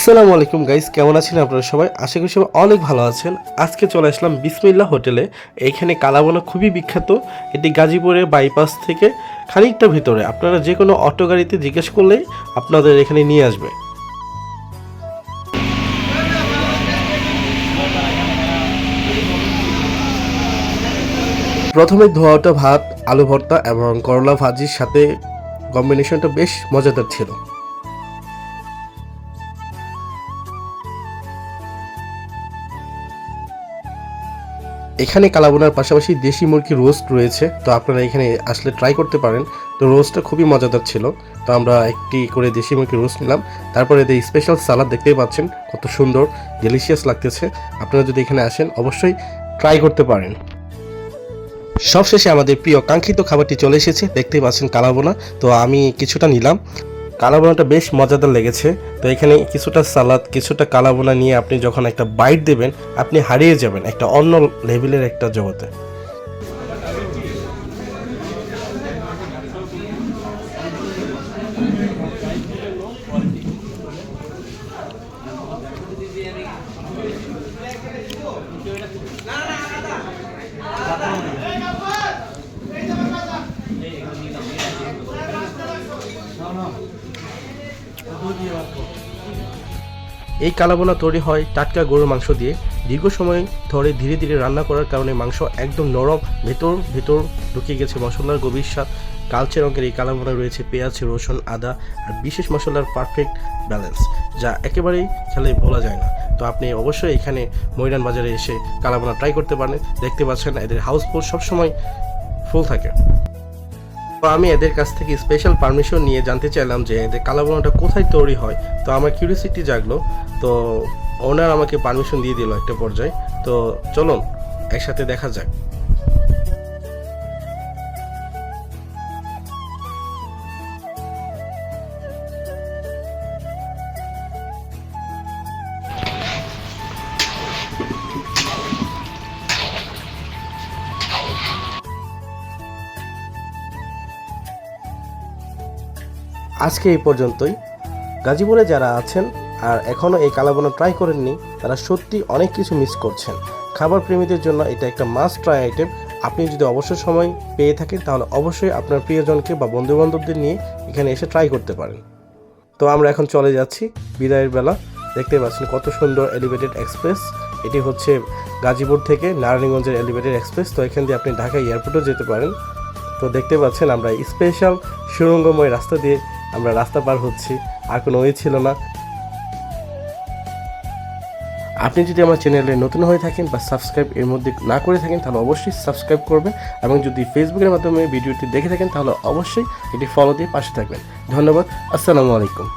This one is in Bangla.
আসসালামু আলাইকুম গাইস কেমন আছেন আপনারা সবাই? আশা করি সবাই অনেক ভালো আছেন। আজকে চলে আসলাম বিসমিল্লা হোটেলে। এইখানে কালাবোনা খুবই বিখ্যাত। এটি গাজীপুরের বাইপাস থেকে খানিকটা ভিতরে। আপনারা যে কোনো অটো গাড়িতে জিজ্ঞেস করলেই আপনাদের এখানে নিয়ে আসবে। প্রথমে ধোয়াটা ভাত, আলু ভর্তা এবং করলা ভাজির সাথে কম্বিনেশনটা বেশ মজাদার ছিল। এখানে কালাবোনার পাশাপাশি দেশি মুরগি রোস্ট রয়েছে। তো আপনারা এখানে আসলে ট্রাই করতে পারেন। তো রোস্টটা খুবই মজাদার ছিল। তো আমরা একটি করে দেশি মুরগি রোস্ট নিলাম। তারপরে এদের স্পেশাল সালাদ দেখতেই পাচ্ছেন, কত সুন্দর ডেলিশিয়াস লাগতেছে। আপনারা যদি এখানে আসেন, অবশ্যই ট্রাই করতে পারেন। সবশেষে আমাদের প্রিয় কাঙ্ক্ষিত খাবারটি চলে এসেছে। দেখতেই পাচ্ছেন কালাবোনা। তো আমি কিছুটা নিলাম। কালাবোনাটা বেশ মজাদার লেগেছে। তো এখানে কিছুটা সালাদ, কিছুটা কালাবোনা নিয়ে আপনি যখন একটা বাইট দেবেন, আপনি হারিয়ে যাবেন একটা অন্য লেভেলের একটা জগতে। এই কালাবোনা তৈরি হয় টাটকা গরুর মাংস দিয়ে। দীর্ঘ সময় ধরে ধীরে ধীরে রান্না করার কারণে মাংস একদম নরম, ভেতর ভেতর ঢুকে গেছে মশলার গভীর স্বাদ। কালচে রঙের এই কালাবোনা রয়েছে পেঁয়াজ, রসুন, আদা আর বিশেষ মশলার পারফেক্ট ব্যালেন্স যা একেবারেই খেলে বলা যায় না। তো আপনি অবশ্যই এখানে ময়রান বাজারে এসে কালাবোনা ট্রাই করতে পারেন। দেখতে পাচ্ছেন এদের হাউসফুল সবসময় ফুল থাকে। তো আমি এদের কাছ থেকে স্পেশাল পারমিশন নিয়ে জানতে চাইলাম যে এদের কালাবোনাটা কোথায় তৈরি হয়। তো আমার কিউরিয়াসিটি জাগলো। তো ওনার আমাকে পারমিশন দিয়ে দিল একটা পর্যায়ে। তো চলুন, একসাথে দেখা যাক। আজকে এই পর্যন্তই। গাজীপুরে যারা আছেন আর এখনও এই কালাবোনা ট্রাই করেননি, তারা সত্যি অনেক কিছু মিস করছেন। খাবার প্রেমীদের জন্য এটা একটা মাস্ট ট্রাই আইটেম আপনি যদি অবসর সময় পেয়ে থাকেন, তাহলে অবশ্যই আপনার প্রিয়জনকে বা বন্ধুবান্ধবদের নিয়ে এখানে এসে ট্রাই করতে পারেন। তো আমরা এখন চলে যাচ্ছি বিদায়ের বেলা। দেখতে পাচ্ছেন কত সুন্দর এলিভেটেড এক্সপ্রেস এটি হচ্ছে গাজীপুর থেকে নারায়ণগঞ্জের এলিভেটেড এক্সপ্রেস তো এখান দিয়ে আপনি ঢাকা এয়ারপোর্টও যেতে পারেন। তো দেখতে পাচ্ছেন আমরা স্পেশাল সুরঙ্গময় রাস্তা দিয়ে আমরা রাস্তা পার হচ্ছি, আর কোনো ওয়ে ছিল না। আপনি যদি আমার চ্যানেলে নতুন হয়ে থাকেন বা সাবস্ক্রাইব এর মধ্যে না করে থাকেন, তাহলে অবশ্যই সাবস্ক্রাইব করবেন এবং যদি ফেসবুকের মাধ্যমে ভিডিওটি দেখে থাকেন, তাহলে অবশ্যই এটি ফলো দিয়ে পাশে থাকবেন। ধন্যবাদ, আসসালামু আলাইকুম।